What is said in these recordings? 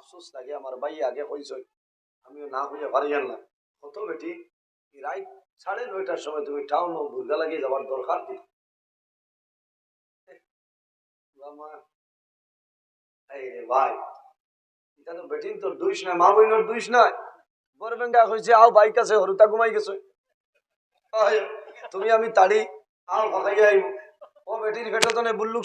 আফসোস লাগে, আমার ভাই আগে কইছ, আমিও না হইয়া পারি না কত বেটি রাত সাড়ে নয়টার সময় তুমি টাউন ও বুর্গা লাগিয়ে যাবার দরকার কি? ভাই, এটা তো বেটিন তোর মা কইছে আও বাইক আছে হরুতা ঘুমাই গেছে। তুমি আমি তাড়ি, আও আইব ও বেটির ফেটো তো বুল্লুক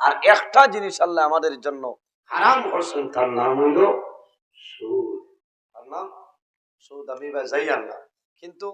আর একটা জিনিস আল্লাহ আমাদের জন্য হারাম করছেন, তার নাম হইল সুদ। তার নাম সুদ, আমি বা যাই না কিন্তু